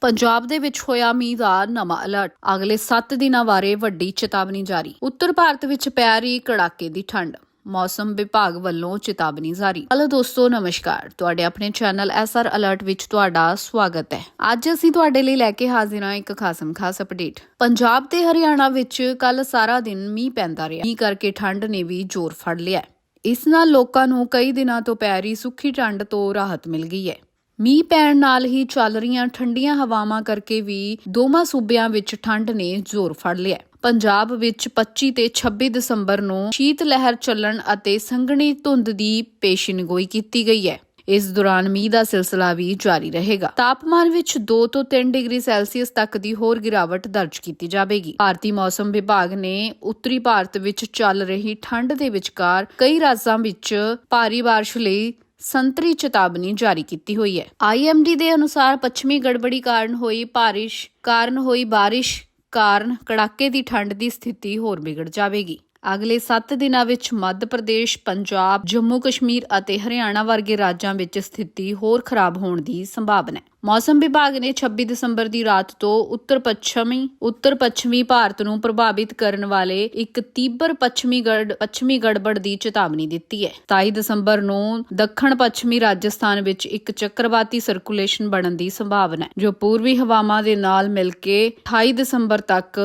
ਪੰਜਾਬ ਦੇ ਵਿੱਚ ਹੋਇਆ ਮੀਂਹ ਦਾ ਨਵਾਂ ਅਲਰਟ। ਅਗਲੇ 7 ਦਿਨਾਂ ਬਾਰੇ ਵੱਡੀ ਚੇਤਾਵਨੀ ਜਾਰੀ। ਉੱਤਰ ਭਾਰਤ ਵਿੱਚ ਪੈ ਰਹੀ ਕੜਾਕੇ ਦੀ ਠੰਡ। ਮੌਸਮ ਵਿਭਾਗ ਵੱਲੋਂ ਚੇਤਾਵਨੀ ਜਾਰੀ। ਹਲੋ ਦੋਸਤੋ, ਨਮਸਕਾਰ। ਤੁਹਾਡੇ ਆਪਣੇ ਚੈਨਲ ਐਸਆਰ ਅਲਰਟ ਵਿੱਚ ਤੁਹਾਡਾ ਸਵਾਗਤ ਹੈ। ਅੱਜ ਅਸੀਂ ਤੁਹਾਡੇ ਲਈ ਲੈ ਕੇ ਹਾਜ਼ਰ ਹਾਂ ਇੱਕ ਖਾਸਮ ਖਾਸ ਅਪਡੇਟ। ਪੰਜਾਬ ਤੇ ਹਰਿਆਣਾ ਵਿੱਚ ਕੱਲ ਸਾਰਾ ਦਿਨ ਮੀਂਹ ਪੈਂਦਾ ਰਿਹਾ। ਮੀਂਹ ਕਰਕੇ ਠੰਡ ਨੇ ਵੀ ਜ਼ੋਰ ਫੜ ਲਿਆ। ਇਸ ਨਾਲ ਲੋਕਾਂ ਨੂੰ ਕਈ ਦਿਨਾਂ ਤੋਂ ਪੈ ਰਹੀ ਸੁੱਖੀ ਠੰਡ ਤੋਂ ਰਾਹਤ ਮਿਲ ਗਈ ਹੈ। ਮੀਂਹ ਪੈਣ ਨਾਲ ਹੀ ਚੱਲ ਰਹੀਆਂ ਠੰਡੀਆਂ ਹਵਾਵਾਂ ਕਰਕੇ ਵੀ ਦੋਵਾਂ ਸੂਬਿਆਂ ਵਿੱਚ ਠੰਡ ਨੇ ਜ਼ੋਰ ਫੜ ਲਿਆ। ਪੰਜਾਬ ਵਿੱਚ 25 ਤੇ 26 ਦਸੰਬਰ ਨੂੰ ਸ਼ੀਤ ਲਹਿਰ ਚੱਲਣ ਅਤੇ ਸੰਘਣੀ ਧੁੰਦ ਦੀ ਪੇਸ਼ੀਨਗੋਈ ਕੀਤੀ ਗਈ ਹੈ। ਇਸ ਦੌਰਾਨ ਮੀਂਹ ਦਾ ਸਿਲਸਿਲਾ ਵੀ ਜਾਰੀ ਰਹੇਗਾ। ਤਾਪਮਾਨ ਵਿੱਚ 2 ਤੋਂ 3 ਡਿਗਰੀ ਸੈਲਸੀਅਸ ਤੱਕ ਦੀ ਹੋਰ ਗਿਰਾਵਟ ਦਰਜ ਕੀਤੀ ਜਾਵੇਗੀ। ਭਾਰਤੀ ਮੌਸਮ ਵਿਭਾਗ ਨੇ ਉੱਤਰੀ ਭਾਰਤ ਵਿੱਚ ਚੱਲ ਰਹੀ ਠੰਡ ਦੇ ਵਿਚਕਾਰ ਕਈ ਰਾਜਾਂ ਵਿੱਚ ਭਾਰੀ ਬਾਰਿਸ਼ ਲਈ ਸੰਤਰੀ ਚੇਤਾਵਨੀ ਜਾਰੀ ਕੀਤੀ ਹੋਈ ਹੈ। ਆਈਐਮਡੀ ਦੇ ਅਨੁਸਾਰ ਪੱਛਮੀ ਗੜਬੜੀ ਕਾਰਨ ਹੋਈ ਬਾਰਿਸ਼ ਕਾਰਨ ਹੋਈ ਬਾਰਿਸ਼ ਕਾਰਨ ਕੜਾਕੇ ਦੀ ਠੰਡ ਦੀ ਸਥਿਤੀ ਹੋਰ ਵਿਗੜ ਜਾਵੇਗੀ। ਅਗਲੇ 7 ਦਿਨਾਂ ਵਿੱਚ ਮੱਧ ਪ੍ਰਦੇਸ਼, ਪੰਜਾਬ, ਜੰਮੂ ਕਸ਼ਮੀਰ ਅਤੇ ਹਰਿਆਣਾ ਵਰਗੇ ਰਾਜਾਂ ਵਿੱਚ ਸਥਿਤੀ ਹੋਰ ਖਰਾਬ ਹੋਣ ਦੀ ਸੰਭਾਵਨਾ ਹੈ। ਮੌਸਮ ਵਿਭਾਗ ਨੇ 26 ਦਸੰਬਰ ਦੀ ਰਾਤ ਤੋਂ ਉੱਤਰ ਪੱਛਮੀ ਉੱਤਰ ਪੱਛਮੀ ਭਾਰਤ ਨੂੰ ਪ੍ਰਭਾਵਿਤ ਕਰਨ ਵਾਲੇ ਇੱਕ ਤੀਬਰ ਪੱਛਮੀ ਗੜ ਪੱਛਮੀ ਗੜਬੜ ਦੀ ਚੇਤਾਵਨੀ ਦਿੱਤੀ ਹੈ 27 ਦਸੰਬਰ ਨੂੰ ਦੱਖਣ ਪੱਛਮੀ ਰਾਜਸਥਾਨ ਵਿੱਚ ਇੱਕ ਚੱਕਰਵਾਤੀ ਸਰਕੂਲੇਸ਼ਨ ਬਣਨ ਦੀ ਸੰਭਾਵਨਾ ਹੈ ਜੋ ਪੂਰਬੀ ਹਵਾਵਾਂ ਦੇ ਨਾਲ ਮਿਲ ਕੇ 28 ਦਸੰਬਰ ਤੱਕ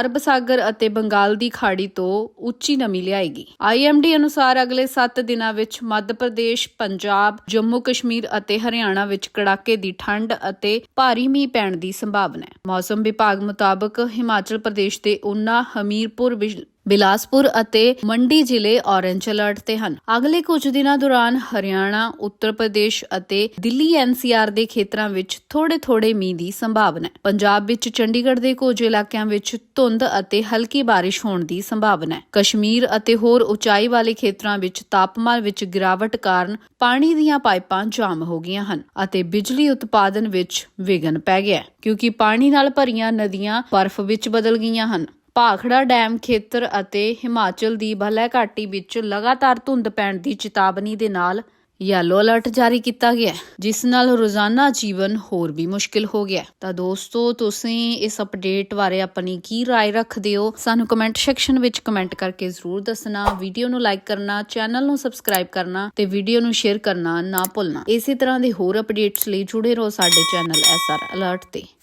ਅਰਬ ਸਾਗਰ ਅਤੇ ਬੰਗਾਲ ਦੀ ਖਾੜੀ ਤੋਂ ਉੱਚੀ ਨਮੀ ਲਿਆਏਗੀ। ਆਈਐਮਡੀ ਅਨੁਸਾਰ ਅਗਲੇ 7 ਦਿਨਾਂ ਵਿੱਚ ਮੱਧ ਪ੍ਰਦੇਸ਼, ਪੰਜਾਬ, ਜੰਮੂ ਕਸ਼ਮੀਰ ਅਤੇ ਹਰਿਆਣਾ ਵਿੱਚ ਕੜਾਕੇ ਦੀ ਠੰਡ ਅਤੇ ਭਾਰੀ ਮੀਂਹ ਪੈਣ ਦੀ ਸੰਭਾਵਨਾ ਹੈ। ਮੌਸਮ ਵਿਭਾਗ ਮੁਤਾਬਕ ਹਿਮਾਚਲ ਪ੍ਰਦੇਸ਼ ਦੇ ਉਨਾ ਹਮੀਰਪੁਰ ਬਿਜ- ਬਿਲਾਸਪੁਰ ਅਤੇ ਮੰਡੀ ਜ਼ਿਲ੍ਹੇ ਔਰੇਂਜ ਅਲਰਟ ਤੇ ਹਨ। ਅਗਲੇ ਕੁਝ ਦਿਨਾਂ ਦੌਰਾਨ ਹਰਿਆਣਾ, ਉੱਤਰ ਪ੍ਰਦੇਸ਼ ਅਤੇ ਦਿੱਲੀ ਐਨਸੀਆਰ ਦੇ ਖੇਤਰਾਂ ਵਿੱਚ ਥੋੜੇ-ਥੋੜੇ ਮੀਂਹ ਦੀ ਸੰਭਾਵਨਾ ਹੈ। ਪੰਜਾਬ ਵਿੱਚ ਚੰਡੀਗੜ੍ਹ ਦੇ ਕੁਝ ਇਲਾਕਿਆਂ ਵਿੱਚ ਧੁੰਦ ਅਤੇ ਹਲਕੀ ਬਾਰਿਸ਼ ਹੋਣ ਦੀ ਸੰਭਾਵਨਾ ਹੈ। ਕਸ਼ਮੀਰ ਅਤੇ ਹੋਰ ਉਚਾਈ ਵਾਲੇ ਖੇਤਰਾਂ ਵਿੱਚ ਤਾਪਮਾਨ ਵਿੱਚ ਗਿਰਾਵਟ ਕਾਰਨ ਪਾਣੀ ਦੀਆਂ ਪਾਈਪਾਂ ਜਾਮ ਹੋ ਗਈਆਂ ਹਨ ਅਤੇ ਬਿਜਲੀ ਉਤਪਾਦਨ ਵਿੱਚ ਵਿਘਨ ਪੈ ਗਿਆ ਕਿਉਂਕਿ ਪਾਣੀ ਨਾਲ ਭਰੀਆਂ ਨਦੀਆਂ ਬਰਫ਼ ਵਿੱਚ ਬਦਲ ਗਈਆਂ ਹਨ। ਭਾਖੜਾ ਡੈਮ ਖੇਤਰ ਅਤੇ ਹਿਮਾਚਲ ਦੀ ਬਲੈ ਘਾਟੀ ਵਿੱਚ ਲਗਾਤਾਰ ਧੁੰਦ ਪੈਣ ਦੀ ਚੇਤਾਵਨੀ ਦੇ ਨਾਲ ਯੈਲੋ ਅਲਰਟ ਜਾਰੀ ਕੀਤਾ ਗਿਆ ਹੈ, ਜਿਸ ਨਾਲ ਰੋਜ਼ਾਨਾ ਜੀਵਨ ਹੋਰ ਵੀ ਮੁਸ਼ਕਿਲ ਹੋ ਗਿਆ ਹੈ। ਤਾਂ ਦੋਸਤੋ ਤੁਸੀਂ ਇਸ ਅਪਡੇਟ ਬਾਰੇ ਆਪਣੀ ਕੀ رائے ਰੱਖਦੇ ਹੋ ਸਾਨੂੰ ਕਮੈਂਟ ਸੈਕਸ਼ਨ ਵਿੱਚ ਕਮੈਂਟ ਕਰਕੇ ਜ਼ਰੂਰ ਦੱਸਣਾ ਵੀਡੀਓ ਨੂੰ ਲਾਈਕ ਕਰਨਾ ਚੈਨਲ ਨੂੰ ਸਬਸਕ੍ਰਾਈਬ ਕਰਨਾ ਤੇ ਵੀਡੀਓ ਨੂੰ ਸ਼ੇਅਰ ਕਰਨਾ ਨਾ ਭੁੱਲਣਾ ਇਸੇ ਤਰ੍ਹਾਂ ਦੇ ਹੋਰ ਅਪਡੇਟਸ ਲਈ ਜੁੜੇ ਰਹੋ ਸਾਡੇ ਚੈਨਲ ਐਸਆਰ ਅਲਰਟ ਤੇ